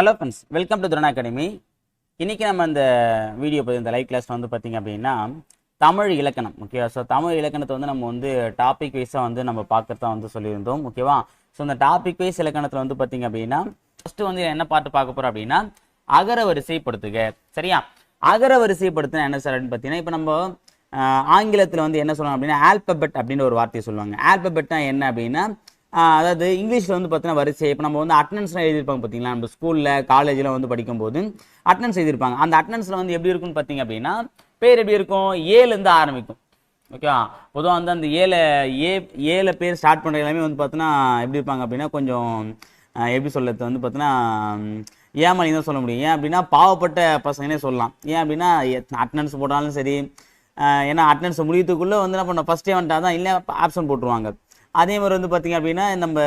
Hello friends welcome to Thurana academy இன்றைக்கி நம்ம இந்த வீடியோ பற்றி இந்த லைவ் கிளாஸில் வந்து பார்த்தீங்க அப்படின்னா தமிழ் இலக்கணம் ஓகேவா ஸோ தமிழ் இலக்கணத்தை வந்து நம்ம வந்து டாபிக் வைஸாக வந்து நம்ம பார்க்குறதா வந்து சொல்லியிருந்தோம் ஓகேவா ஸோ இந்த டாபிக் வைஸ் இலக்கணத்தில் வந்து பார்த்தீங்க அப்படின்னா ஃபஸ்ட்டு வந்து என்ன பாட்டு பார்க்க போகிறோம் அப்படின்னா அகர வரிசைப்படுத்துக சரியா? அகர வரிசைப்படுத்தினா என்ன சார் அப்படின்னு பார்த்தீங்கன்னா இப்போ நம்ம ஆங்கிலத்தில் வந்து என்ன சொல்லணும் அப்படின்னா ஆல்பபெட் அப்படின்னு ஒரு வார்த்தையை சொல்லுவாங்க. ஆல்பபெட்னா என்ன அப்படின்னா அதாவது இங்கிலீஷில் வந்து பார்த்தீங்கன்னா வரிசை. இப்போ நம்ம வந்து அட்டண்டன்ஸ்லாம் எழுதியிருப்பாங்க பார்த்தீங்களா நம்ம ஸ்கூலில் காலேஜில் வந்து படிக்கும்போது அட்டனன்ஸ் எழுதியிருப்பாங்க. அந்த அட்டனன்ஸில் வந்து எப்படி இருக்கும்னு பார்த்தீங்க அப்படின்னா பேர் எப்படி இருக்கும்? ஏலேருந்து ஆரம்பிக்கும். ஓகேவா பொதுவாக வந்து அந்த ஏழை ஏ ஏழை பேர் ஸ்டார்ட் பண்ணுற எல்லாமே வந்து பார்த்தீங்கன்னா எப்படி இருப்பாங்க அப்படின்னா கொஞ்சம் எப்படி சொல்லுறது வந்து பார்த்தீங்கன்னா ஏமாளி தான் சொல்ல முடியும். ஏன் அப்படின்னா பாவப்பட்ட பசங்கனே சொல்லலாம். ஏன் அப்படின்னா அட்டண்டன்ஸ் போட்டாலும் சரி ஏன்னா அட்டனன்ஸ் முடியத்துக்குள்ளே வந்து என்ன பண்ண ஃபஸ்ட்டே வந்துட்டா தான் இல்லை ஆப்ஷன் போட்டுருவாங்க. அதே மாதிரி வந்து பார்த்திங்க அப்படின்னா நம்ம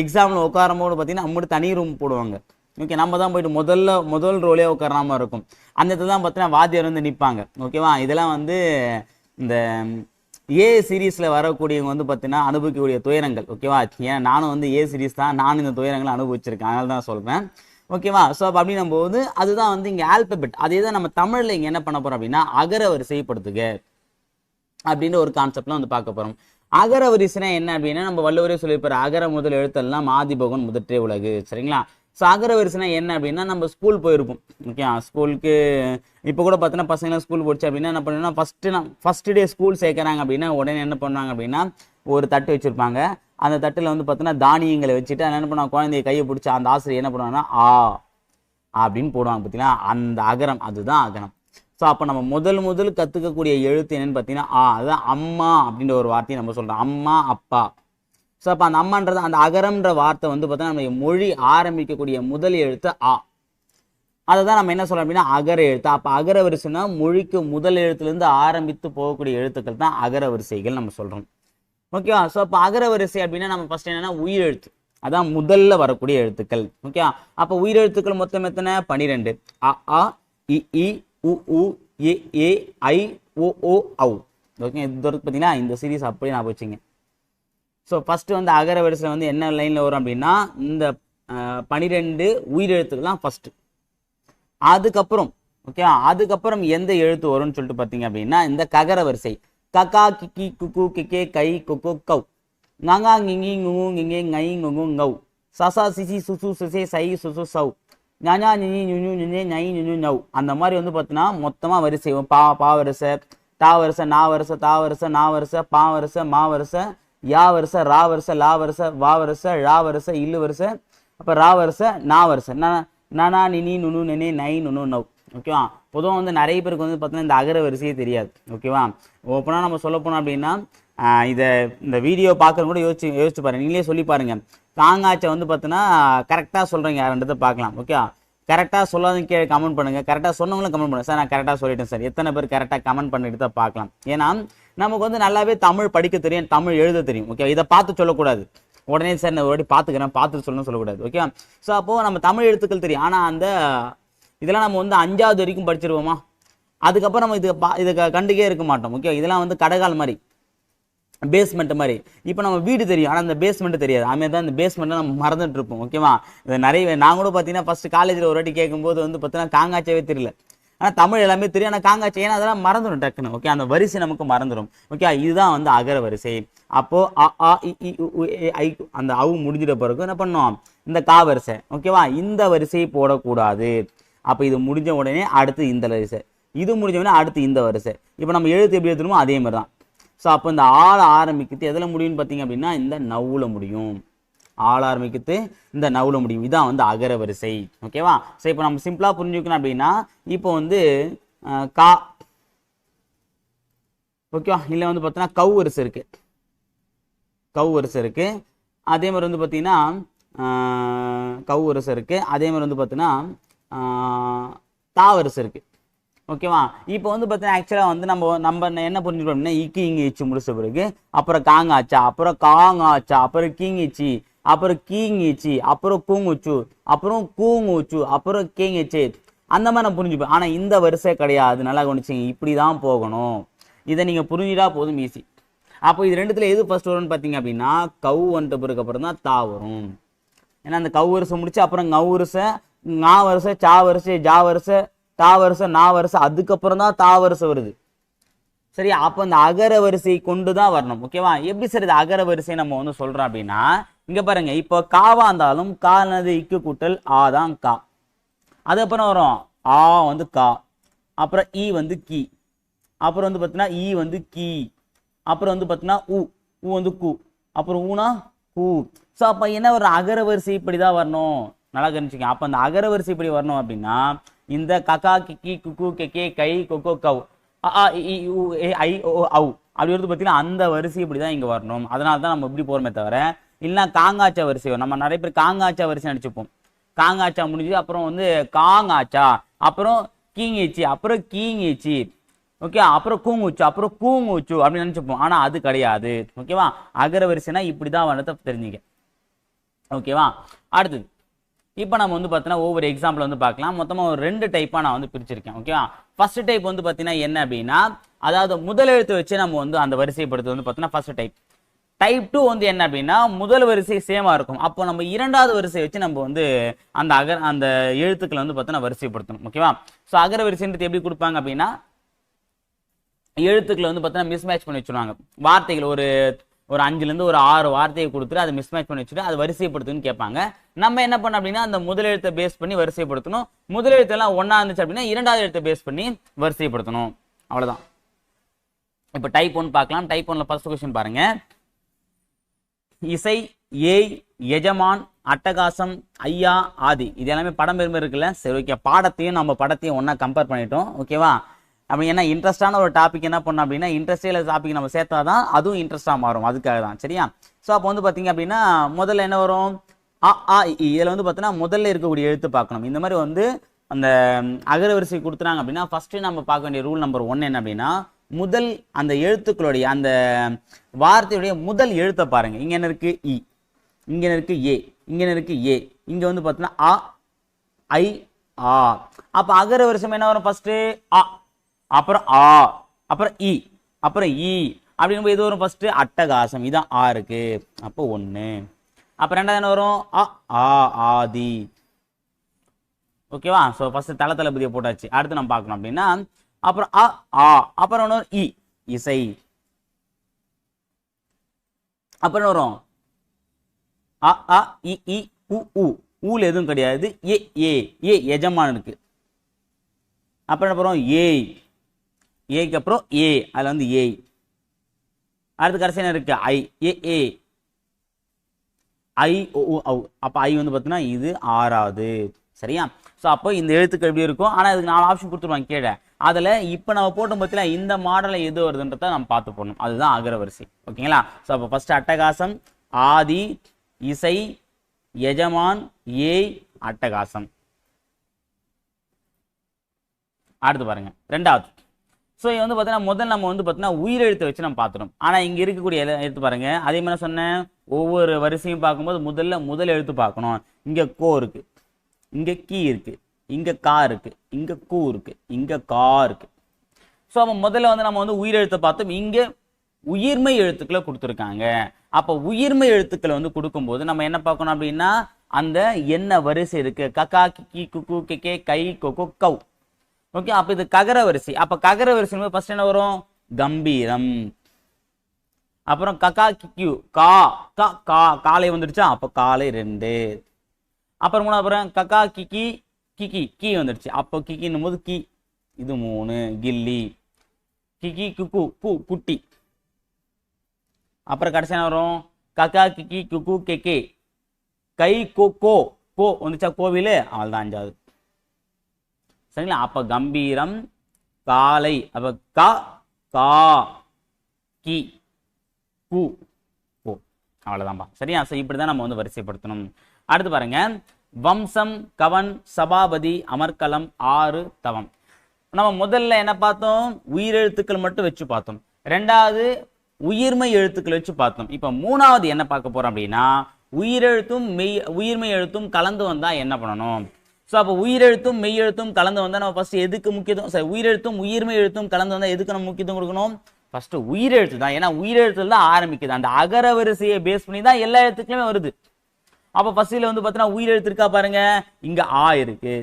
எக்ஸாமில் உட்காரும்போது பார்த்தீங்கன்னா நம்மளும் தனி ரூம் போடுவாங்க. ஓகே நம்ம தான் போயிட்டு முதல்ல முதல் ரோலே உட்கார மாதிரி இருக்கும். அந்த இடத்துல தான் பார்த்தீங்கன்னா வாத்தியார் வந்து நிற்பாங்க ஓகேவா இதெல்லாம் வந்து இந்த ஏ சீரீஸில் வரக்கூடியவங்க வந்து பார்த்தீங்கன்னா அனுபவிக்கக்கூடிய துயரங்கள். ஓகேவா ஏன்னா நானும் வந்து ஏ சீரீஸ் தான் நானும் இந்த துயரங்களை அனுபவிச்சிருக்கேன். அதனால தான் சொல்கிறேன் ஓகேவா ஸோ அப்போ அப்படின்னும் போது அதுதான் வந்து இங்கே ஆல்பபெட் அதே தான் நம்ம தமிழில் இங்கே என்ன பண்ண போகிறோம் அப்படின்னா அகர வரிசைப்படுத்துக அப்படின்ற ஒரு கான்செப்ட்லாம் வந்து பார்க்க போகிறோம் அகர வரிசைனா என்ன அப்படின்னா நம்ம வள்ளுவரே சொல்லியிருப்பார் அகர முதல் எழுத்தெல்லாம் ஆதிபகன் முதற்றே உலகு சரிங்களா? ஸோ அகர வரிசைனா என்ன அப்படின்னா நம்ம ஸ்கூல் போயிருப்போம் ஓகே ஸ்கூலுக்கு இப்போ கூட பார்த்தீங்கன்னா பசங்களாம் ஸ்கூல் போச்சு அப்படின்னா என்ன பண்ணணும்னா ஃபஸ்ட்டு நான் ஃபஸ்ட்டு டே ஸ்கூல் சேர்க்குறாங்க அப்படின்னா உடனே என்ன பண்ணுவாங்க அப்படின்னா ஒரு தட்டு வச்சுருப்பாங்க. அந்த தட்டில் வந்து பார்த்தீங்கன்னா தானியங்களை வச்சுட்டு என்ன பண்ணுவாங்க குழந்தைய கையை பிடிச்சி அந்த ஆசிரியர் என்ன பண்ணுவாங்கன்னா ஆ அப்படின்னு போடுவாங்க பார்த்தீங்களா அந்த அகரம் அதுதான் அகரம். ஸோ அப்போ நம்ம முதல் முதல் கற்றுக்கக்கூடிய எழுத்து என்னன்னு பார்த்தீங்கன்னா ஆ அதுதான் அம்மா அப்படின்ற ஒரு வார்த்தையை நம்ம சொல்கிறோம் அம்மா அப்பா. ஸோ அப்போ அந்த அம்மான்றது அந்த அகரம்ன்ற வார்த்தை வந்து பார்த்தீங்கன்னா நம்ம மொழி ஆரம்பிக்கக்கூடிய முதல் எழுத்து ஆ. அதை தான் நம்ம என்ன சொல்கிறோம் அப்படின்னா அகர எழுத்து. அப்போ அகர வரிசைனா மொழிக்கு முதல் எழுத்துலேருந்து ஆரம்பித்து போகக்கூடிய எழுத்துக்கள் தான் அகர வரிசைகள் நம்ம சொல்கிறோம் ஓகேவா ஸோ அப்போ அகர வரிசை அப்படின்னா நம்ம ஃபர்ஸ்ட் என்னென்னா உயிரெழுத்து. அதான் முதல்ல வரக்கூடிய எழுத்துக்கள். ஓகேவா அப்போ உயிரெழுத்துக்கள் மொத்தம் எத்தனை? பன்னிரெண்டு. அ ஆ இ இ உ உ ஏ ஏ ஐ ஓ ஓ ஔ. ஓகே இது வரைக்கும் பார்த்தீங்கன்னா இந்த சீரீஸ் அப்படியே நான் வச்சுங்க. ஸோ ஃபஸ்ட்டு வந்து அகர வரிசையில் வந்து என்ன லைனில் வரும் அப்படின்னா இந்த பனிரெண்டு உயிரெழுத்துக்கள் தான் ஃபஸ்ட்டு அதுக்கப்புறம் ஓகே அதுக்கப்புறம் எந்த எழுத்து வரும்னு சொல்லிட்டு பார்த்தீங்க அப்படின்னா இந்த ககர வரிசை. கக்கா கிக்கி குக்கு கிக்கே கை குக்கு கவ் nganga ngingi ngungu nginge ngai ngungu ngau சசா சிசி சுசு சுசே சை சுசு சவு ஞானா நினி நுனு நினே நை நுனு நவ் அந்த மாதிரி வந்து பார்த்தீங்கன்னா மொத்தமாக வரிசை பா பா வரிசை தா வரிசை நா வரிசை தா வரிசை நா வரிசை பா வரிசை மா வரிசை யா வரிசை ரா வரிசை லா வரிசை வா வரிசை ழா வரிசை இல்லு வரிசை அப்போ ரா வரிசை நா வரிசை நானா நினி நுனு நினே நை நுனு நவ் ஓகேவா பொதுவாக வந்து நிறைய பேருக்கு வந்து பார்த்தீங்கன்னா இந்த அகர வரிசையே தெரியாது ஓகேவா ஓப்பனாக நம்ம சொல்ல போனோம் அப்படின்னா இதை இந்த வீடியோ பார்க்குறது கூட யோசிச்சு யோசிச்சு பாருங்க நீங்களே சொல்லி பாருங்கள் காங்காச்சை வந்து பார்த்தீங்கன்னா கரெக்டாக சொல்கிறீங்க யாருன்றதை பார்க்கலாம். ஓகே கரெக்டாக சொல்லாதவங்க கீழே கமெண்ட் பண்ணுங்கள் கரெக்டாக சொன்னவங்களும் கமெண்ட் பண்ணுங்கள் சார் நான் கரெக்டாக சொல்லிட்டேன் சார். எத்தனை பேர் கரெக்டாக கமெண்ட் பண்ணிட்டு தான் பார்க்கலாம். ஏன்னா நமக்கு வந்து நல்லாவே தமிழ் படிக்க தெரியும் தமிழ் எழுத தெரியும். ஓகே இதை பார்த்து சொல்லக்கூடாது. உடனே சார் நான் ஒரு வாட்டி பார்த்துக்கிறேன் பார்த்துட்டு சொல்லணும்னு சொல்லக்கூடாது. ஓகே ஸோ அப்போது நம்ம தமிழ் எழுத்துக்கள் தெரியும். ஆனால் அந்த இதெல்லாம் நம்ம வந்து அஞ்சாவது வரைக்கும் படிச்சிருவோமா? அதுக்கப்புறம் நம்ம இது பா இதை க- கண்டுக்கே இருக்க மாட்டோம். ஓகே இதெல்லாம் வந்து கடகால் மாதிரி. பேஸ்மெண்ட் மாதிரி. இப்போ நம்ம வீடு தெரியும். ஆனால் அந்த பேஸ்மெண்ட்டு தெரியாது. அதுமாதிரி தான் இந்த பேஸ்மெண்ட்டை நம்ம மறந்துட்டு இருப்போம். ஓகேவா இது நிறைய நான் கூட பார்த்தீங்கன்னா ஃபஸ்ட்டு காலேஜில் ஒரு வாட்டி கேட்கும்போது வந்து பார்த்தீங்கன்னா காங்காச்சவே தெரியல. ஆனால் தமிழ் எல்லாமே தெரியும். ஆனால் காங்காச்சி ஏன்னா அதெல்லாம் மறந்துடும் டக்குன்னு. ஓகே அந்த வரிசை நமக்கு மறந்துடும். ஓகே இதுதான் வந்து அகர வரிசை. அப்போது அ ஆ இ ஐ அந்த அவு முடிஞ்சிட்ட பிறகு என்ன பண்ணோம் இந்த கா வரிசை. ஓகேவா இந்த வரிசையை போடக்கூடாது. அப்போ இது முடிஞ்ச உடனே அடுத்து இந்த வரிசை. இது முடிஞ்ச உடனே அடுத்து இந்த வரிசை. இப்போ நம்ம எழுத்து எப்படி எழுதணுமோ அதே மாதிரி தான். ஸோ அப்போ இந்த ஆள ஆரம்பிக்கிறது எதில் முடியும்னு பார்த்தீங்க அப்படின்னா இந்த நவ்வில் முடியும். ஆள ஆரம்பிக்கிறது இந்த நவுல முடியும். இதான் வந்து அகர வரிசை. ஓகேவா ஸோ இப்போ நம்ம சிம்பிளாக புரிஞ்சுக்கணும் அப்படின்னா இப்போ வந்து கா ஓகேவா இல்லை வந்து பார்த்தீங்கன்னா கவு வரிசை இருக்குது கவு வரிசை இருக்குது அதே மாதிரி வந்து பார்த்தீங்கன்னா கவு வரிசை இருக்குது அதே மாதிரி வந்து பார்த்தீங்கன்னா தா வரிசை இருக்குது ஓகேவா? இப்போ வந்து பார்த்தீங்கன்னா ஆக்சுவலாக வந்து நம்ம நம்ம என்ன புரிஞ்சுக்கணும் அப்படின்னா இக்கு இங்கிச்சு முடிச்ச பிறகு அப்புறம் காங்காச்சா அப்புறம் காங்காச்சா அப்புறம் கீங்கிச்சி அப்புறம் கீங்கிச்சி அப்புறம் கூங்குச்சு அப்புறம் கூங்குச்சு அப்புறம் கேங்கிச்சு அந்த மாதிரி நான் புரிஞ்சுப்பேன். ஆனால் இந்த வரிசை கிடையாது. நல்லா கவனிச்சிங்க. இப்படி தான் போகணும். இதை நீங்கள் புரிஞ்சிட்டா போதும் ஈஸி அப்போ இது ரெண்டுத்தில் எது ஃபர்ஸ்ட் வரும்னு பார்த்தீங்க அப்படின்னா கவு வந்துட்டு பிறகு அப்புறம் தான் தா வரும். ஏன்னா அந்த கவு வரிசை முடிச்சு அப்புறம் கவு வரிசை ஞா வரிசை சா வரிசை ஜா வரிசை தா வரிசை நா வரிசை அதுக்கப்புறம் தான் தா வரிசை வருது. சரி அப்போ இந்த அகர வரிசை கொண்டு தான் வரணும் ஓகேவா? எப்படி சார் இது அகர வரிசை நம்ம வந்து சொல்றோம் அப்படின்னா இங்க பாருங்க இப்போ காவா இருந்தாலும் கானது இக்கு கூட்டல் ஆ தான் கா. அதுக்கப்புறம் வரும்? ஆ வந்து கா. அப்புறம் ஈ வந்து கி. அப்புறம் வந்து பார்த்தீங்கன்னா இ வந்து கி. அப்புறம் வந்து பார்த்தீங்கன்னா உ. உ வந்து கு. அப்புறம் ஊனா கூ. ஸோ அப்போ என்ன ஒரு அகர வரிசை இப்படி தான் வரணும். நல்லா கவனிச்சுங்க அப்போ அந்த அகர வரிசை இப்படி வரணும் அப்படின்னா இந்த கக்கா கிக்கி குக்கு கெக்கே கை கொக்கோ கவ். ஐ ஓ ஓ, அப்படி வந்து பார்த்தீங்கன்னா அந்த வரிசை இப்படி தான் இங்கே வரணும். அதனால தான் நம்ம இப்படி போகிறோமே தவிர இல்லைன்னா காங்காச்சா வரிசை நம்ம நிறைய பேர் காங்காச்சா வரிசை நடிச்சுப்போம் காங்காச்சா முடிஞ்சு அப்புறம் வந்து காங்காச்சா அப்புறம் கீங்கிச்சு அப்புறம் கீங்கிச்சு ஓகே அப்புறம் கூங்குச்சு அப்புறம் கூங்குச்சு அப்படின்னு நினச்சிப்போம். ஆனால் அது கிடையாது. ஓகேவா? அகர வரிசைனா இப்படி தான் வரதை தெரிஞ்சுங்க. ஓகேவா? அடுத்தது. இப்போ நம்ம வந்து பார்த்தீங்கன்னா ஒவ்வொரு எக்ஸாம்பிள் வந்து பார்க்கலாம். மொத்தமாக ஒரு ரெண்டு டைப்பாக நான் வந்து பிரிச்சிருக்கேன் ஓகேவா ஃபர்ஸ்ட் டைப் வந்து பார்த்தீங்கன்னா என்ன அப்படின்னா அதாவது முதல் எழுத்து வச்சு நம்ம வந்து அந்த வரிசைப்படுத்து வந்து பார்த்தீங்கன்னா ஃபர்ஸ்ட் டைப் டைப் டூ வந்து என்ன அப்படின்னா முதல் வரிசை சேமாக இருக்கும். அப்போ நம்ம இரண்டாவது வரிசை வச்சு நம்ம வந்து அந்த அகர் அந்த எழுத்துக்களை வந்து பார்த்தீங்கன்னா வரிசைப்படுத்தணும் ஓகேவா ஸோ அகர வரிசைன்றது எப்படி கொடுப்பாங்க அப்படின்னா எழுத்துக்களை வந்து பார்த்தீங்கன்னா மிஸ்மேட்ச் பண்ணி வச்சுருவாங்க. வார்த்தைகள் ஒரு ஒரு அஞ்சுலேருந்து ஒரு ஆறு வார்த்தையை கொடுத்துட்டு அதை மிஸ்மேட்ச் பண்ணி வச்சுட்டு அதை வரிசைப்படுத்துன்னு கேட்பாங்க. நம்ம என்ன பண்ணோம் அப்படின்னா அந்த முதலெழுத்தை பேஸ் பண்ணி வரிசைப்படுத்தணும். முதலெழுத்தெல்லாம் ஒன்றா இருந்துச்சு அப்படின்னா இரண்டாவது எழுத்தை பேஸ் பண்ணி வரிசைப்படுத்தணும். அவ்வளோதான் இப்போ டைப் ஒன் பார்க்கலாம். டைப் ஒன்ல ஃபர்ஸ்ட் கொஸ்டின் பாருங்க. இசை ஏய் எஜமான் அட்டகாசம் ஐயா ஆதி. இது எல்லாமே படம் பெருமை இருக்குல்ல? சரி ஓகே பாடத்தையும் நம்ம படத்தையும் ஒன்றா கம்பேர் பண்ணிட்டோம். ஓகேவா அப்படி என்ன இன்ட்ரெஸ்டான ஒரு டாபிக் என்ன பண்ணோம் அப்படின்னா இன்ட்ரெஸ்டே டாபிக் நம்ம சேர்த்தா தான் அதுவும் இன்ட்ரெஸ்ட்டாக மாறும். அதுக்காக தான் சரியா? ஸோ அப்போ வந்து பார்த்தீங்க அப்படின்னா முதல்ல என்ன வரும்? அ ஆ இ, இதில் வந்து பார்த்தீங்கன்னா முதல்ல இருக்கக்கூடிய எழுத்து பார்க்கணும். இந்த மாதிரி வந்து அந்த அகரவரிசை கொடுத்துறாங்க அப்படின்னா ஃபஸ்ட்டு நம்ம பார்க்க வேண்டிய ரூல் நம்பர் ஒன் என்ன அப்படின்னா முதல் அந்த எழுத்துக்களுடைய அந்த வார்த்தையுடைய முதல் எழுத்தை பாருங்கள் இங்கே என்ன இருக்குது இ. இங்கே என்ன இருக்கு? ஏ. இங்கே என்ன இருக்கு? ஏ. இங்கே வந்து பார்த்தீங்கன்னா அ ஐ ஆ. அப்போ அகர வருஷம் என்ன வரும்? ஃபஸ்ட்டு அ அப்புறம் ஆ அப்புறம் இ அப்புறம் இ அப்படின்னு போய் இது வரும் ஃபர்ஸ்ட் அட்டகாசம். இதான் ஆ இருக்கு. அப்போ ஒன்று அப்புறம் ரெண்டாவது என்ன வரும்? அ ஆ ஆதி. ஓகேவா? ஸோ ஃபஸ்ட்டு தலை தளபதியை போட்டாச்சு. அடுத்து நம்ம பார்க்கணும் அப்படின்னா அப்புறம் அ ஆ. அப்புறம் ஒன்று இ இசை. அப்புறம் என்ன வரும்? அ அ இ இ உ உ. ஊல எதுவும் கிடையாது. ஏ ஏ ஏ எஜமான் இருக்கு அப்புறம் என்ன அப்புறம் ஏய் ஏக்கு அப்புறம் ஏ அதுல வந்து ஏ அடுத்து கடைசி என்ன இருக்கு? ஐ ஏ ஏ ஐ ஓ ஔ அப்போ ஐ வந்து பார்த்தீங்கன்னா இது ஆறாவது சரியா? ஸோ அப்போ இந்த எழுத்துக்கள் எப்படி இருக்கும்? ஆனால் இதுக்கு நாலு ஆப்ஷன் கொடுத்துருவாங்க கீழே. அதில் இப்போ நம்ம போட்டோம் பார்த்தீங்கன்னா இந்த மாடலில் எது வருதுன்றத நம்ம பார்த்து போடணும். அதுதான் அகரவரிசை. ஓகேங்களா? ஸோ அப்போ ஃபஸ்ட்டு அட்டகாசம் ஆதி இசை எஜமான் ஏய் அட்டகாசம். அடுத்து பாருங்க. ரெண்டாவது. ஸோ இது வந்து பார்த்தீங்கன்னா முதல்ல நம்ம வந்து பார்த்தீங்கன்னா உயிரெழுத்தை வச்சு நம்ம பார்த்துடும் ஆனால் இங்கே இருக்கக்கூடிய எழுத்து பாருங்க. அதே மாதிரி சொன்னேன் ஒவ்வொரு வரிசையும் பார்க்கும்போது முதல்ல முதல் எழுத்து பார்க்கணும். இங்கே கோ இருக்கு. இங்கே கீ இருக்கு. இங்கே கா இருக்கு. இங்கே கூ இருக்கு. இங்கே கா இருக்கு. ஸோ அப்போ முதல்ல வந்து நம்ம வந்து உயிரெழுத்தை பார்த்தோம். இங்கே உயிர்மை எழுத்துக்களை கொடுத்துருக்காங்க. அப்போ உயிர்மை எழுத்துக்களை வந்து கொடுக்கும்போது நம்ம என்ன பார்க்கணும் அப்படின்னா அந்த என்ன வரிசை இருக்கு. கக்கா கி குக்கு கே கை கொக்கு கவ் ஓகே அப்போ இது ககர வரிசை. அப்போ ககர வரிசை ஃபர்ஸ்ட் என்ன வரும்? கம்பீரம். அப்புறம் கக்கா கிக்கியூ கா கா கா காலை வந்துடுச்சா? அப்போ காலை ரெண்டு. அப்புறம் மூணு அப்புறம் கக்கா கிக்கி கிக்கி கீ வந்துடுச்சு. அப்போ கிக்கின்னும் போது கி. இது மூணு. கில்லி. கிக்கி குக்கு கு குட்டி. அப்புறம் கடைசி என்ன வரும்? கக்கா கிக்கி குக்கு கெக்கே கை கோ கோ கோ. வந்துச்சா? கோவில்? அவள் தான் அஞ்சாவது. சரிங்களா? அப்ப கம்பீரம் காலை அப்ப க கா கி கு ஓ அவ்வளவுதான்பா. சரியா? ஸோ இப்படி தான் நம்ம வந்து வரிசைப்படுத்தணும். அடுத்து பாருங்க. வம்சம் கவன் சபாபதி அமர்கலம் ஆறு தவம். நம்ம முதல்ல என்ன பார்த்தோம்? உயிரெழுத்துக்கள் மட்டும் வச்சு பார்த்தோம். ரெண்டாவது உயிர்மை எழுத்துக்கள் வச்சு பார்த்தோம். இப்போ மூணாவது என்ன பார்க்க போறோம் அப்படின்னா உயிரெழுத்தும் மெய் உயிர்மை எழுத்தும் கலந்து வந்தா என்ன பண்ணணும்? ஸோ அப்போ உயிரெழுத்தும் மெய்யெழுத்தும் கலந்து வந்தால் நம்ம ஃபஸ்ட்டு எதுக்கு முக்கியத்துவம்? சரி உயிரெழுத்தும் உயிர்மை எழுத்தும் கலந்து வந்தால் எதுக்கு நம்ம முக்கியத்துவம் கொடுக்கணும்? ஃபஸ்ட்டு உயிரெழுத்து தான். ஏன்னா உயிரெழுத்துல தான் ஆரம்பிக்குது. அந்த அகர வரிசையை பேஸ் பண்ணி தான் எல்லா எழுத்துக்களுமே வருது. அப்போ ஃபஸ்ட்டில் வந்து பார்த்தீங்கன்னா உயிரெழுத்து இருக்கா பாருங்க. இங்கே ஆ இருக்கு.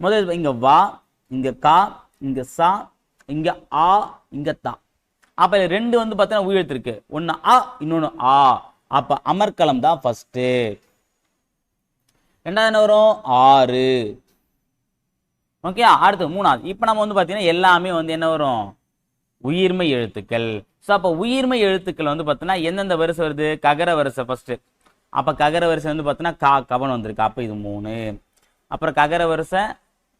முதல் இங்கே வா இங்கே கா இங்கே சா இங்கே ஆ இங்கே தா. அப்போ ரெண்டு வந்து பார்த்தீங்கன்னா உயிரெழுத்து இருக்கு. ஒன்று ஆ இன்னொன்று ஆ. அப்போ அமர்க்கலம் தான் ஃபஸ்ட்டு ரெண்டாவது என்ன வரும்? ஆறு. ஓகே அடுத்து மூணாவது. இப்போ நம்ம வந்து பார்த்தீங்கன்னா எல்லாமே வந்து என்ன வரும்? உயிர்மை எழுத்துக்கள். ஸோ அப்போ உயிர்மை எழுத்துக்கள் வந்து பார்த்தீங்கன்னா எந்தெந்த வரிசை வருது? ககர வரிசை ஃபஸ்ட்டு அப்போ ககர வரிசை வந்து பார்த்தீங்கன்னா கா கவனம் வந்திருக்கு. அப்போ இது மூணு. அப்புறம் ககர வரிசை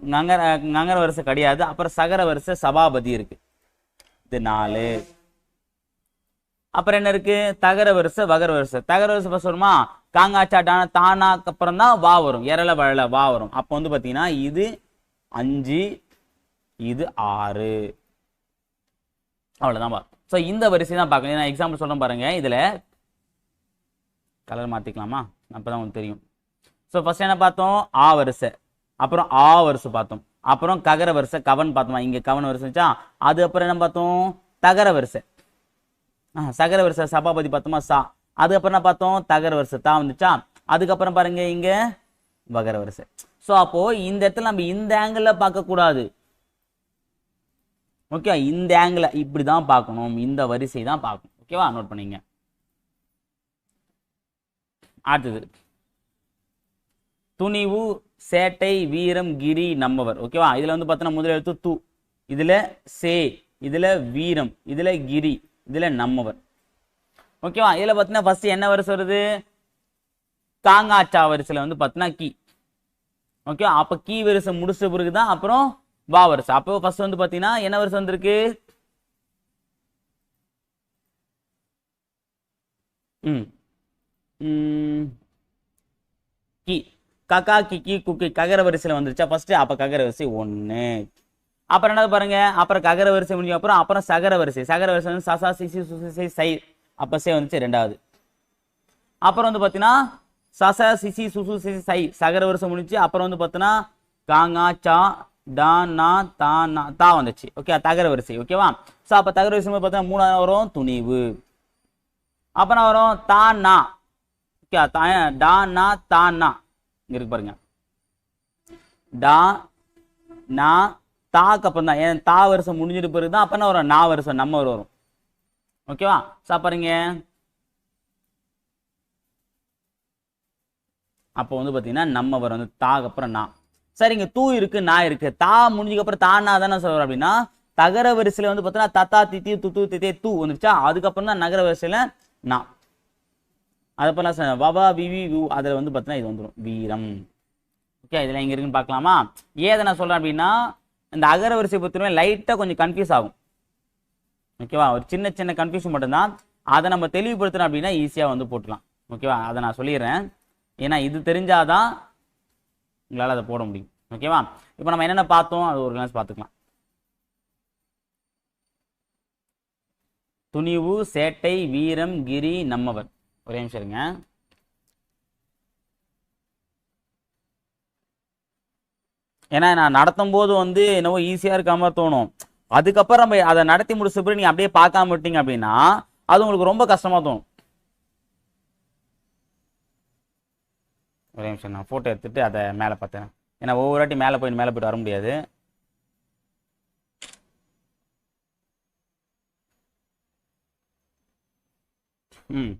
நங்கர நங்கர வரிசை கிடையாது. அப்புறம் சகர வரிசை சபாபதி இருக்கு. இது நாலு. அப்புறம் என்ன இருக்கு? தகர வரிசை வகர வரிசை. தகர வரிசை ஃபர்ஸ்ட் வருமா காங்காச்சா டானா தானாக்கு அப்புறம் தான் வா வரும். இரல வழல வா வரும். அப்போ வந்து பார்த்தீங்கன்னா இது அஞ்சு இது ஆறு. அவ்வளோதான் ஸோ இந்த வரிசை தான் பார்க்கணும். நான் எக்ஸாம்பிள் சொல்றேன் பாருங்க. இதில் கலர் மாற்றிக்கலாமா அப்போ தான் உங்களுக்கு தெரியும். ஸோ ஃபர்ஸ்ட் என்ன பார்த்தோம்? ஆ வரிசை. அப்புறம் ஆ வரிசை பார்த்தோம். அப்புறம் ககர வரிசை கவன் பார்த்தோமா? இங்கே கவன் வரிசை அது அப்புறம் என்ன பார்த்தோம்? தகர வரிசை. ஆ சகர வரிசை சபாபதி பார்த்தோமா? சா. அதுக்கப்புறம் என்ன பார்த்தோம்? தகர வரிசை தான் வந்துச்சா? அதுக்கப்புறம் பாருங்க இங்க வகர வரிசை. ஸோ அப்போ இந்த இடத்துல நம்ம இந்த ஆங்கிளில் பார்க்கக்கூடாது ஓகே இந்த ஆங்கிள் இப்படி தான் பார்க்கணும். இந்த வரிசை தான் பார்க்கணும் ஓகேவா நோட் பண்ணிங்க. அடுத்தது. துணிவு சேட்டை வீரம் கிரி நம்மவர் ஓகேவா இதுல வந்து பார்த்தோன்னா முதல் எழுத்து து. இதுல சே இதுல வீரம் இதுல கிரி இதுல நம்மவர் ஓகேவா இதில் பார்த்தீங்கன்னா ஃபஸ்ட்டு என்ன வரிசை வருது காங்காச்சா வரிசையில் வந்து பார்த்தீங்கன்னா கி ஓகே அப்போ கீ வரிசை முடிச்ச பிறகு தான் அப்புறம் வா வரிசை அப்போ ஃபர்ஸ்ட் வந்து பார்த்தீங்கன்னா என்ன வரிசை வந்திருக்கு ம் கி கக்கா கிக்கி குக்கி ககர வரிசையில் வந்துருச்சா ஃபர்ஸ்ட் அப்போ ககர வரிசை ஒன்று அப்புறம் என்னது பாருங்க அப்புறம் ககர வரிசை முடிஞ்ச அப்புறம் அப்புறம் சகர வரிசை சகர வரிசை வந்து சசா சிசி சுசி சை அப்பசே வந்துச்சு ரெண்டாவது அப்புறம் வந்து பார்த்தீங்கன்னா சச சிசி சுசு சிசி சை சகர வருஷம் முடிஞ்சு அப்புறம் வந்து பார்த்தீங்கன்னா காங்கா சா டா நா தா நா தா வந்துச்சு. ஓகே தகர வரிசை ஓகேவா ஸோ அப்போ தகர வரிசை பார்த்தீங்கன்னா மூணாவது வரும் துணிவு. அப்புறம் வரும் தா நா. ஓகே தா டா நா தா நா. இங்க இருக்கு பாருங்க. டா நா தாக்கு அப்புறம் தான். ஏன் தா வருஷம் முடிஞ்சிட்டு பிறகு தான் அப்போ வரும்? நா வருஷம் நம்ம வரும். ஓகேவா? சாப்பாருங்க பாருங்க அப்போ வந்து பார்த்தீங்கன்னா நம்ம வரும் வந்து தாக்கு அப்புறம் நா. சரிங்க தூ இருக்கு நான் இருக்கு. தா முடிஞ்சதுக்கு அப்புறம் தானா தானே சொல்றோம் அப்படின்னா தகர வரிசையில வந்து பார்த்தீங்கன்னா தத்தா தித்தி துத்து தித்தே தூ வந்துச்சா அதுக்கப்புறம் தான் நகர வரிசையில நா. அதுக்கப்புறம் சொன்னேன் வபா விவி வு அதில் வந்து பார்த்தீங்கன்னா இது வந்துடும் வீரம். ஓகே இதில் எங்கே இருக்குன்னு பார்க்கலாமா? ஏதை நான் சொல்கிறேன் அப்படின்னா இந்த அகர வரிசை பொறுத்தவரை லைட்டாக கொஞ்சம் கன்ஃபியூஸ் ஆகும். ஓகேவா? ஒரு சின்ன சின்ன கன்ஃபியூஷன் மட்டும்தான். அதை நம்ம தெளிவுபடுத்தணும் அப்படின்னா ஈஸியாக வந்து போட்டுலாம் ஓகேவா? அதை நான் சொல்லிடுறேன். ஏன்னா இது தெரிஞ்சாதான் உங்களால் அதை போட முடியும். ஓகேவா? இப்போ நம்ம என்னென்ன பார்த்தோம்? அது ஒரு கிளாஸ் பார்த்துக்கலாம். துணிவு சேட்டை வீரம் கிரி நம்மவர். ஒரே நிமிஷம் இருங்க. ஏன்னா நான் நடத்தும் போது வந்து என்னவோ ஈஸியாக இருக்க மாதிரி தோணும். அதுக்கப்புறம் நம்ம அதை நடத்தி முடிச்ச பிறகு நீங்கள் அப்படியே பார்க்காம விட்டீங்க அப்படின்னா அது உங்களுக்கு ரொம்ப கஷ்டமாக தோணும். ஒரே நிமிஷம் நான் ஃபோட்டோ எடுத்துட்டு அதை மேலே பார்த்தேன். ஏன்னா ஒவ்வொரு வாட்டி மேலே போய் மேலே போயிட்டு வர முடியாது. ம்.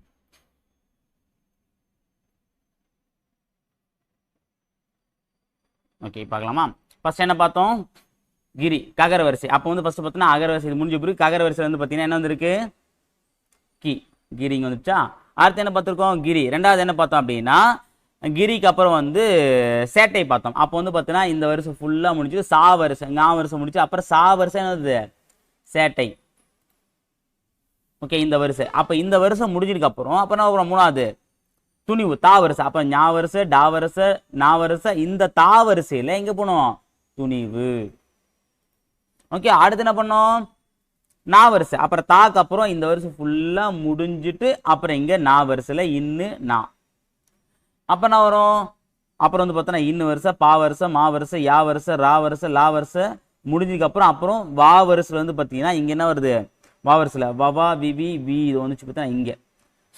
ஓகே பார்க்கலாமா? ஃபஸ்ட் என்ன பார்த்தோம்? கிரி ககர வரிசை அப்போ வந்து ஃபஸ்ட்டு பார்த்தோன்னா அகர வரிசை இது முடிஞ்ச பிறகு ககர வரிசையில் வந்து பார்த்தீங்கன்னா என்ன வந்திருக்கு? கி. கிரி இங்கே வந்துச்சா அடுத்து என்ன பார்த்துருக்கோம்? கிரி. ரெண்டாவது என்ன பார்த்தோம் அப்படின்னா கிரிக்கு அப்புறம் வந்து சேட்டை பார்த்தோம். அப்போ வந்து பார்த்தீங்கன்னா இந்த வருஷம் ஃபுல்லாக முடிஞ்சு சா வருஷம் ஞா வருஷம் முடிச்சு அப்புறம் சா வருஷம் என்னது சேட்டை. ஓகே இந்த வருஷம் அப்போ இந்த வருஷம் முடிஞ்சதுக்கு அப்புறம் அப்புறம் அப்புறம் மூணாவது துணிவு தா வருஷம் அப்போ ஞா வருஷம் டா வரிசை நா வருஷம் இந்த தா வரிசையில் எங்கே போனோம்? துணிவு. ஓகே அடுத்து என்ன பண்ணோம்? நா வரிசை. அப்புறம் தாக்கு அப்புறம் இந்த வருஷம் ஃபுல்லாக முடிஞ்சிட்டு அப்புறம் இங்கே நா வரிசையில் இன்னு நா அப்போ என்ன வரும்? அப்புறம் வந்து பார்த்தோன்னா இன்னு வருஷம் பா வருஷம் மா வருஷம் யா வருஷம் ரா வருஷம் லா வருஷம் முடிஞ்சதுக்கப்புறம் அப்புறம் வா வருஷில் வந்து பார்த்தீங்கன்னா இங்கே என்ன வருது? வா வருஷில் வவா விவி வி இது வந்துச்சு பார்த்தீங்கன்னா இங்கே.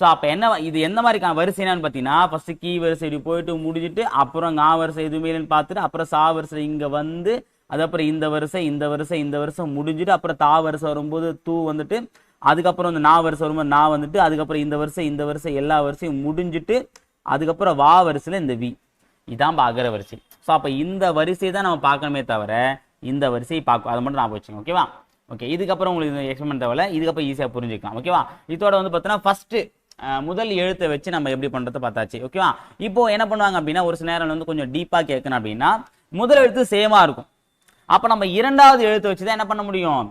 ஸோ அப்போ என்ன இது எந்த மாதிரி கா- வரிசை என்னன்னு பார்த்தீங்கன்னா ஃபஸ்ட்டு கீ வரிசை இப்படி போயிட்டு முடிஞ்சிட்டு அப்புறம் ngா வரிசை எதுவுமே இல்லைன்னு பார்த்துட்டு அப்புறம் சா வரிசை இங்கே வந்து அதுக்கப்புறம் இந்த வருஷம் இந்த வருஷம் இந்த வருஷம் முடிஞ்சிட்டு அப்புறம் தா வருஷம் வரும்போது தூ வந்துட்டு அதுக்கப்புறம் இந்த நா வருஷம் வரும்போது நா வந்துட்டு அதுக்கப்புறம் இந்த வருஷம் இந்த வருஷம் எல்லா வரிசையும் முடிஞ்சிட்டு அதுக்கப்புறம் வா வரிசையில் இந்த வி. இதான் அகர வரிசை. ஸோ அப்போ இந்த வரிசையை தான் நம்ம பார்க்கணுமே தவிர இந்த வரிசையை பார்க்கும் அதை மட்டும் நான் வச்சுக்கோங்க ஓகேவா ஓகே இதுக்கப்புறம் உங்களுக்கு எக்ஸ்பிளைன் தேவை தேவையில்ல. இதுக்கப்புறம் ஈஸியாக புரிஞ்சுக்கலாம் ஓகேவா இதோட வந்து பார்த்தீங்கன்னா ஃபஸ்ட்டு முதல் எழுத்தை வச்சு நம்ம எப்படி பண்ணுறதை பார்த்தாச்சு ஓகேவா இப்போ என்ன பண்ணுவாங்க அப்படின்னா ஒரு சில நேரம் வந்து கொஞ்சம் டீப்பாக கேட்கணும் அப்படின்னா முதல் எழுத்து சேமாக இருக்கும். அப்போ நம்ம இரண்டாவது எழுத்து வச்சு தான் என்ன பண்ண முடியும்?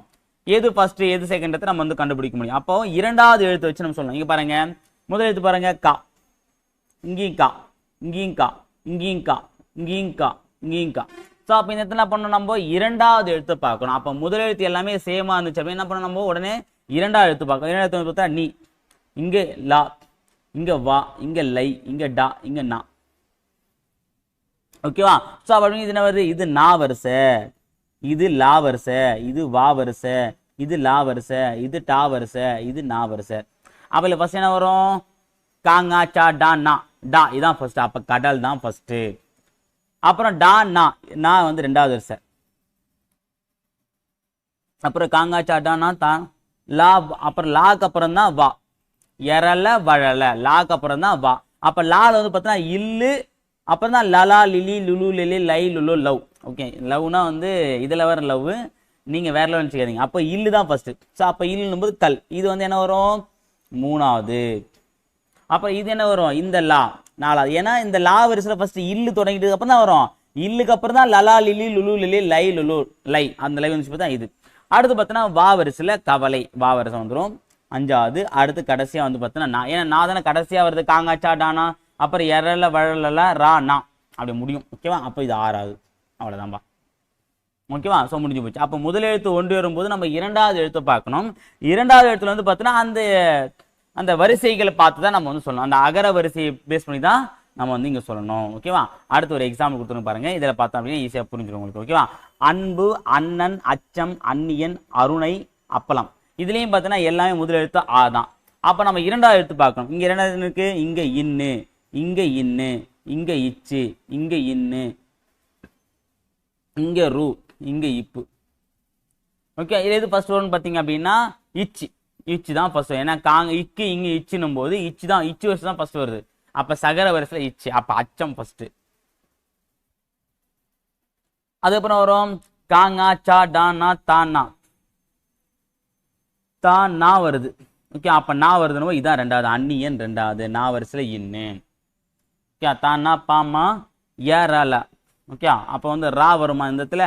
எது ஃபர்ஸ்ட் எது செகண்ட் நம்ம வந்து கண்டுபிடிக்க முடியும். அப்போ இரண்டாவது எழுத்து வச்சு நம்ம சொல்லணும் இங்கே பாருங்க. முதல் எழுத்து பாருங்க. கா. இங்கேயும் கா. இங்கேயும் கா. இங்கேயும் கா. இங்கேயும் கா. இங்கேயும் கா. ஸோ அப்போ இந்த இடத்துல என்ன பண்ணணும் நம்ம? இரண்டாவது எழுத்தை பார்க்கணும். அப்போ முதல் எழுத்து எல்லாமே சேமா இருந்துச்சு. அப்போ என்ன பண்ணணும் நம்ம? உடனே இரண்டாவது எழுத்து பார்க்கணும். இரண்டாவது எழுத்து பார்த்தா நீ. இங்கே லா. இங்கே வா. இங்கே லை. இங்கே டா. இங்கே நா. ஓகேவா ஸோ அப்படி இது என்ன வருது? இது நா வருசை. இது லா வரிசை இது வா வரிசை இது லா வரிசை இது டா வரிசை இது நா வரிசை. அப்போ இல்லை ஃபர்ஸ்ட் என்ன வரும்? காங்கா சா டா நா. டா இதான் ஃபர்ஸ்ட் அப்போ கடல் தான் ஃபர்ஸ்ட் அப்புறம் டா நா. நா வந்து ரெண்டாவது வரிசை. அப்புறம் காங்கா சா டா நா தா. லா அப்புறம் லாக்கு அப்புறம் தான் வா. எரல வழல. லாக்கு அப்புறம் தான் வா. அப்ப லால வந்து பார்த்தீங்கன்னா இல்லு அப்புறம் தான் லலா லிலி லுலு லிலி லை லுலு லவ். ஓகே லவ்னா வந்து இதில் வர லவ் நீங்கள் வேற லெவல் நினச்சிக்காதீங்க. அப்போ இல்லு தான் ஃபஸ்ட்டு ஸோ அப்போ இல்லுன்னும் போது கல் இது வந்து என்ன வரும்? மூணாவது. அப்போ இது என்ன வரும்? இந்த லா. நாலாவது. ஏன்னா இந்த லா வரிசையில் ஃபஸ்ட்டு இல்லு தொடங்கிட்டதுக்கு அப்புறம் தான் வரும். இல்லுக்கு அப்புறம் தான் லலா லிலி லுலு லிலி லை லுலு லை. அந்த லை வந்து தான் இது. அடுத்து பார்த்தோன்னா வா வரிசையில் கவலை. வா வரிசை வந்துடும் அஞ்சாவது. அடுத்து கடைசியாக வந்து பார்த்தீங்கன்னா நான் ஏன்னா நான் தானே கடைசியாக வருது காங்காச்சா டானா அப்புறம் எரல வழல ரா நா. அப்படி முடியும். ஓகேவா? அப்போ இது ஆறாவது. அவ்வளோதான்பா ஓகேவா? ஸோ முடிஞ்சு போச்சு. அப்போ முதல் எழுத்து ஒன்று வரும்போது நம்ம இரண்டாவது எழுத்தை பார்க்கணும். இரண்டாவது எழுத்துல வந்து பார்த்தீங்கன்னா அந்த அந்த வரிசைகளை பார்த்து தான் நம்ம வந்து சொல்லணும். அந்த அகர வரிசையை பேஸ் பண்ணி தான் நம்ம வந்து இங்கே சொல்லணும். ஓகேவா? அடுத்து ஒரு எக்ஸாம்பிள் கொடுத்துருங்க பாருங்க. இதில் பார்த்தோம் அப்படின்னா ஈஸியாக புரிஞ்சிடும் உங்களுக்கு. ஓகேவா? அன்பு அண்ணன் அச்சம் அந்நியன் அருணை அப்பளம். இதுலேயும் பார்த்தீங்கன்னா எல்லாமே முதல் எழுத்து ஆ தான். அப்போ நம்ம இரண்டாவது எழுத்து பார்க்கணும். இங்கே இரண்டாவது இருக்கு. இங்கே இன்னு. இங்கே இன்னு. இங்கே இச்சு. இங்கே இன்னு. இங்கே ரூ இங்கே இப்பு. ஓகே இது எது ஃபர்ஸ்ட் வரும்னு பார்த்தீங்க அப்படின்னா இச்சு இச்சு தான் ஃபர்ஸ்ட் வரும் ஏன்னா காங்க இக்கு இங்கே இச்சுன்னும் போது இச்சு தான் இச்சு வரிசை தான் ஃபர்ஸ்ட் வருது. அப்ப சகர வரிசையில் இச்சு அப்ப அச்சம் ஃபர்ஸ்ட் அதுக்கப்புறம் வரும் காங்கா சா டானா தானா தா நா. வருது. ஓகே அப்போ நான் வருதுன்னு இதான் ரெண்டாவது. அன்னியன் ரெண்டாவது. நா வரிசையில் இன்னு. ஓகே தானா பாமா ஏராலா ஓகே? அப்போ வந்து ரா வருமா இந்த இடத்துல?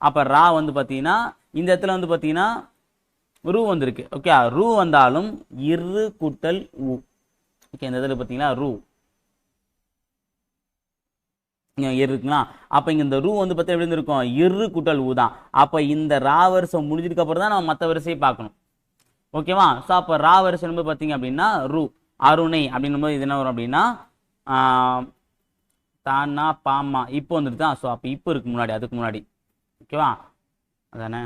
அப்போ ரா வந்து பார்த்தீங்கன்னா இந்த இடத்துல வந்து பார்த்தீங்கன்னா ரூ வந்திருக்கு. ஓகே? ரூ வந்தாலும் இரு கூட்டல் உ. ஓகே இந்த இடத்துல பார்த்தீங்கன்னா ரூ. இருக்குங்களா? அப்போ இங்கே இந்த ரூ வந்து பார்த்தா எப்படி இருந்திருக்கும்? இரு கூட்டல் ஊ தான். அப்போ இந்த ரா வருஷம் முடிஞ்சதுக்கு அப்புறம் தான் நம்ம மற்ற வரிசையை பார்க்கணும். ஓகேவா? ஸோ அப்போ ரா வரிசை பார்த்தீங்க அப்படின்னா ரூ. அருணை அப்படின்னும் போது இது என்ன வரும் அப்படின்னா ஆஹ், தானா பாமா இப்போ வந்துட்டு தான் ஸோ அப்போ இப்போ இருக்கு முன்னாடி அதுக்கு முன்னாடி. ஓகேவா? அதானே?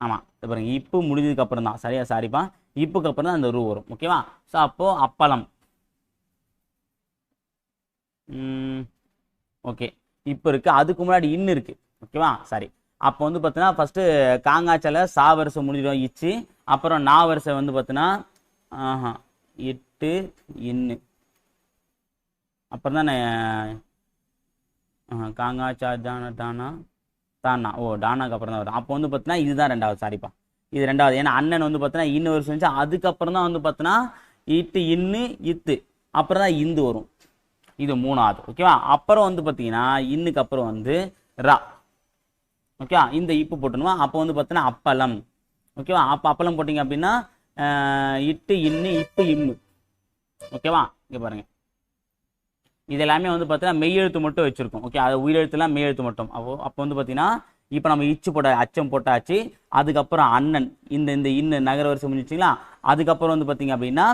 ஆமாம் இது பாருங்க. இப்போ முடிஞ்சதுக்கு அப்புறம் தான் சரியா? சாரிப்பா. இப்போக்கு அப்புறம் தான் அந்த ரூ வரும். ஓகேவா? ஸோ அப்போ அப்பளம். ஓகே. இப்போ இருக்கு. அதுக்கு முன்னாடி இன்னு இருக்கு. ஓகேவா? சரி. அப்போ வந்து பார்த்தீங்கன்னா ஃபஸ்ட்டு காங்காச்சல சா வரிசை முடிஞ்சிடும். இச்சு. அப்புறம் நா வரிசை வந்து பார்த்தீங்கன்னா ஆஹா. எட்டு இன்னு. அப்புறம் தான் காங்கா சா ஜானா டானா. தானா ஓ டானாக்கு அப்புறம் தான் வரும். அப்போ வந்து பார்த்தீங்கன்னா இதுதான் ரெண்டாவது சாரிப்பா இது ரெண்டாவது. ஏன்னா அண்ணன் வந்து பார்த்தீங்கன்னா இன்னு வருஷம் இருந்துச்சு அதுக்கப்புறம் தான் வந்து பார்த்தீங்கன்னா இட்டு இன்னு இத்து. அப்புறம் தான் இந்து வரும். இது மூணாவது. ஓகேவா அப்புறம் வந்து பார்த்தீங்கன்னா இன்னுக்கு அப்புறம் வந்து ரா. ஓகேவா இந்த இப்பு போட்டணுமா? அப்போ வந்து பார்த்தீங்கன்னா அப்பளம். ஓகேவா அப்போ அப்பளம் போட்டிங்க அப்படின்னா இட்டு இன்னு இப்பு இம்மு. ஓகேவா இங்கே பாருங்க. இது எல்லாமே வந்து பார்த்தீங்கன்னா மெய்யெழுத்து மட்டும் வச்சுருக்கோம். ஓகே அது உயிரெழுத்துலாம் மெய்யெழுத்து மட்டும். அப்போ அப்போ வந்து பார்த்தீங்கன்னா இப்போ நம்ம இச்சு போட்ட அச்சம் போட்டாச்சு அதுக்கப்புறம் அண்ணன் இந்த இந்த இன்னு நகர வரிசை முடிஞ்சிச்சிங்களா அதுக்கப்புறம் வந்து பார்த்தீங்க அப்படின்னா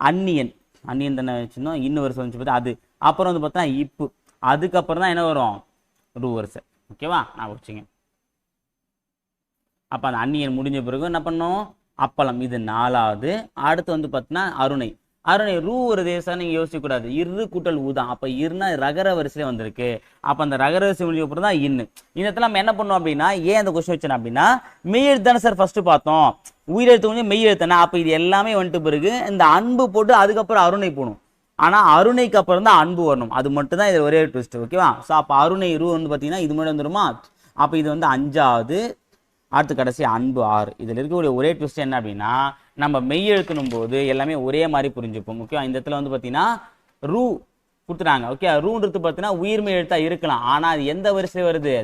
அந்நியன். அந்நியன் தானே வச்சுருந்தோம் இன்னும் வருஷம் வந்துச்சு பார்த்தா அது. அப்புறம் வந்து பார்த்தீங்கன்னா இப்பு. அதுக்கப்புறம் தான் என்ன வரும்? ரூ வருஷம் ஓகேவா நான் வச்சுங்க அப்போ அந்த அந்நியன் முடிஞ்ச பிறகு என்ன பண்ணோம்? அப்பளம். இது நாலாவது. அடுத்து வந்து பார்த்தீங்கன்னா அருணை. அருணை ரூ ஒரு தேசம் நீங்கள் யோசிக்கக்கூடாது இரு கூட்டல் ஊ தான். அப்போ இருனா ரகர வரிசையில் வந்திருக்கு. அப்போ அந்த ரகர வரிசை முடிஞ்ச அப்புறம் தான் இன்னு. இந்த இடத்துல நம்ம என்ன பண்ணோம் அப்படின்னா ஏன் அந்த கொஸ்டின் வச்சேன் அப்படின்னா மெய் தானே சார் ஃபர்ஸ்ட் பார்த்தோம். உயிரெழுத்து கொஞ்சம் மெய்யெழுத்தானே அப்போ இது எல்லாமே வந்துட்டு பிறகு இந்த அன்பு போட்டு அதுக்கப்புறம் அருணை போகணும் ஆனால் அருணைக்கு அப்புறம் தான் அன்பு வரணும். அது மட்டும் தான் இது ஒரே ட்விஸ்ட் ஓகேவா ஸோ அப்போ அருணை ரூ வந்து பார்த்தீங்கன்னா இது முன்னாடி வந்துருமா? அப்போ இது வந்து அஞ்சாவது அடுத்து கடைசி அன்பு ஆறு. இதில் இருக்கக்கூடிய ஒரே ட்விஸ்ட் என்ன அப்படின்னா நம்ம மெய் எழுக்கணும் போது எல்லாமே ஒரே மாதிரி புரிஞ்சுப்போம் முக்கியம் இந்த இடத்துல வந்து பார்த்தீங்கன்னா ரூ கொடுத்துட்டாங்க ஓகே ரூன்றது பார்த்தீங்கன்னா உயிர்மை எழுத்தா இருக்கலாம் ஆனால் அது எந்த வரிசையில் வருது?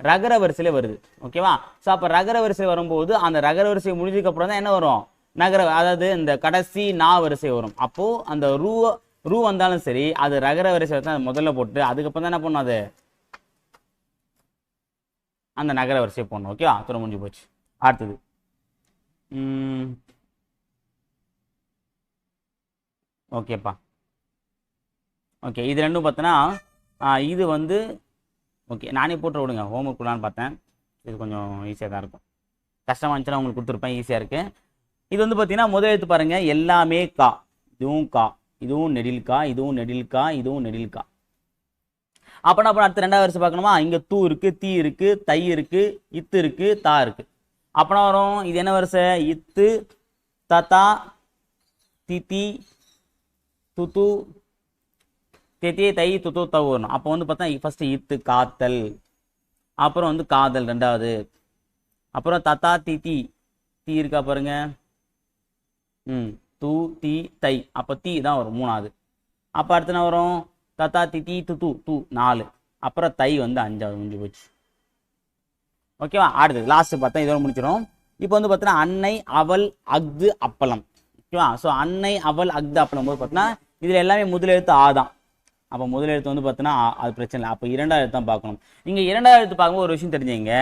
ரகர வரிசையில் வருது ஓகேவா ஸோ அப்போ ரகர வரிசை வரும்போது அந்த ரகர வரிசை முடிஞ்சதுக்கு அப்புறம் தான் என்ன வரும்? நகர அதாவது இந்த கடைசி நா வரிசை வரும். அப்போது அந்த ரூ ரூ வந்தாலும் சரி அது ரகர வரிசை தான் முதல்ல போட்டு அதுக்கப்புறம் தான் என்ன பண்ணும் அது? அந்த நகர வரிசையை போடணும் ஓகேவா அப்புறம் முடிஞ்சு போச்சு. அடுத்தது ம். ஓகேப்பா. ஓகே இது ரெண்டும் பார்த்தோன்னா இது வந்து ஓகே நானே போட்டு விடுங்க. ஹோம்ஒர்க் கொடுலான்னு பார்த்தேன். இது கொஞ்சம் ஈஸியாக தான் இருக்கும். கஷ்டமாக இருந்துச்சுன்னா உங்களுக்கு கொடுத்துருப்பேன். ஈஸியாக இருக்குது இது வந்து பார்த்தீங்கன்னா முதல் எழுத்து பாருங்கள் எல்லாமே கா. இதுவும் கா. இதுவும் நெடில் கா. இதுவும் நெடில் கா. இதுவும் நெடில் கா. அப்போனா அப்புறம் அடுத்த ரெண்டாவது வருஷம் பார்க்கணுமா? இங்கே தூ இருக்கு தீ இருக்குது தை இருக்குது இத்து இருக்குது தா இருக்குது அப்போனா வரும்? இது என்ன வருஷம் இத்து தத்தா தித்தி துத்து தெத்தி தை துத்து தவு வரணும் அப்போ வந்து பார்த்தா ஃபர்ஸ்ட் இத்து காத்தல். அப்புறம் வந்து காதல் ரெண்டாவது. அப்புறம் தத்தா தித்தி தீ இருக்கா பாருங்க. ம் தூ தி தை. அப்போ தீ தான் வரும் மூணாவது. அப்போ அடுத்து என்ன வரும்? தத்தா தித்தி தீ து தூ நாலு. அப்புறம் தை வந்து அஞ்சாவது முடிஞ்சு போச்சு. ஓகேவா? அடுத்தது லாஸ்ட் பார்த்தா இதோட முடிச்சிடும் இப்போ வந்து பார்த்தீங்கன்னா அன்னை அவள் அஃது அப்பளம். ஓகேவா? ஸோ அன்னை அவள் அஃது அப்பளம். போது பார்த்தீங்கன்னா இதில் எல்லாமே முதல் எழுத்து ஆ தான். அப்போ முதல் எழுத்து வந்து பார்த்தீங்கன்னா அது பிரச்சனை இல்லை. அப்போ இரண்டாவது எழுத்து தான் பார்க்கணும். இங்கே இரண்டாவது எழுத்து பார்க்கும்போது ஒரு விஷயம் தெரிஞ்சுங்க.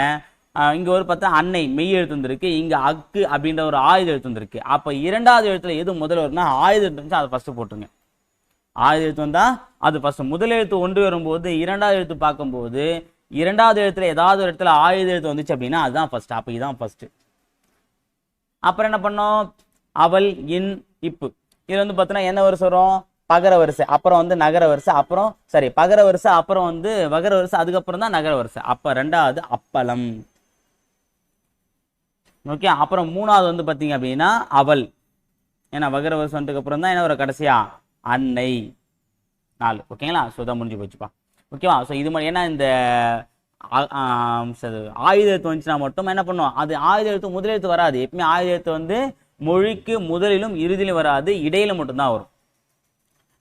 இங்கே ஒரு பார்த்தா அன்னை மெய் எழுத்து வந்திருக்கு. இங்கே அக்கு அப்படின்ற ஒரு ஆயுத எழுத்து வந்திருக்கு. அப்போ இரண்டாவது எழுத்துல எது முதல் வரும்னா ஆயுத எழுத்து வந்து அதை ஃபஸ்ட்டு போட்டுருங்க. ஆயுத எழுத்து வந்தால் அது ஃபஸ்ட்டு முதல் எழுத்து ஒன்று வரும்போது இரண்டாவது எழுத்து பார்க்கும்போது இரண்டாவது எழுத்துல ஏதாவது ஒரு இடத்துல ஆயுத எழுத்து வந்துச்சு அப்படின்னா அதுதான் ஃபர்ஸ்ட் அப்போ இதுதான் ஃபஸ்ட்டு அப்புறம் என்ன பண்ணோம்? அவள் இன் இப்பு. இது வந்து பார்த்தீங்கன்னா என்ன வருஷம் வரும்? பகர வரிசை அப்புறம் வந்து நகர வரிசை அப்புறம் சரி பகர வரிசை அப்புறம் வந்து வகர வரிசை அதுக்கப்புறம் தான் நகர வரிசை அப்ப ரெண்டாவது அப்பளம். ஓகே அப்புறம் மூணாவது வந்து பார்த்தீங்க அப்படின்னா அவள் ஏன்னா வகர வரிசை வந்ததுக்கு அப்புறம் தான் என்ன வரும் கடைசியா? அன்னை. நாலு. ஓகேங்களா ஸோ தான் முடிஞ்சு போச்சுப்பா. ஓகேவா ஸோ இது மாதிரி ஏன்னா இந்த ஆ- ஆயுத எழுத்து வந்துச்சுன்னா மட்டும் என்ன பண்ணுவோம் அது ஆயுத எழுத்து முதல் எழுத்து வராது. எப்பவுமே ஆயுத எழுத்து வந்து மொழிக்கு முதலிலும் இறுதியிலும் வராது இடையில மட்டும்தான் வரும்.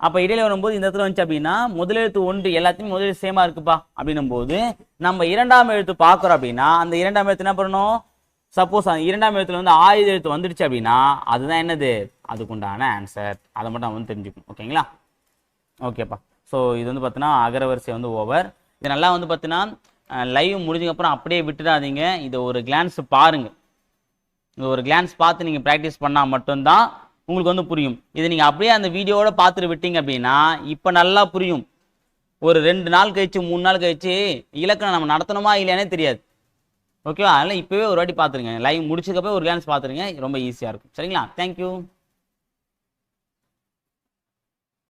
அப்போ இடையில வரும்போது இந்த இடத்துல வந்துச்சு அப்படின்னா முதல் எழுத்து ஒன்று எல்லாத்தையும் முதலில் சேமா இருக்குப்பா அப்படின்னும் போது நம்ம இரண்டாம் எழுத்து பார்க்குறோம் அப்படின்னா அந்த இரண்டாம் எழுத்து என்ன பண்ணணும்? சப்போஸ் அந்த இரண்டாம் எழுத்துல வந்து ஆயுத எழுத்து வந்துடுச்சு அப்படின்னா அதுதான் என்னது? அதுக்குண்டான ஆன்சர் அதை மட்டும் நம்ம வந்து தெரிஞ்சுக்கணும். ஓகேங்களா? ஓகேப்பா. ஸோ இது வந்து பார்த்தீங்கன்னா அகரவரிசை வந்து ஓவர் இது நல்லா வந்து பார்த்தீங்கன்னா லைவ் முடிஞ்சதுக்கப்புறம் அப்படியே விட்டுடாதீங்க. இதை ஒரு கிளான்ஸ் பாருங்கள் ஒரு கிளான்ஸ் பார்த்து நீங்கள் ப்ராக்டிஸ் பண்ணால் மட்டும்தான் உங்களுக்கு வந்து புரியும். இது நீங்கள் அப்படியே அந்த வீடியோவோட பார்த்துட்டு விட்டீங்க அப்படின்னா இப்போ நல்லா புரியும். ஒரு ரெண்டு நாள் கழிச்சு மூணு நாள் கழிச்சு இலக்கணம் நம்ம நடத்தணுமா இல்லையானே தெரியாது. ஓகேவா அதனால் இப்போவே ஒரு வாட்டி பார்த்துருங்க. லைவ் முடிச்சதுக்கப்புறம் ஒரு கிளான்ஸ் பார்த்துருங்க. ரொம்ப ஈஸியாக இருக்கும். சரிங்களா? தேங்க்யூ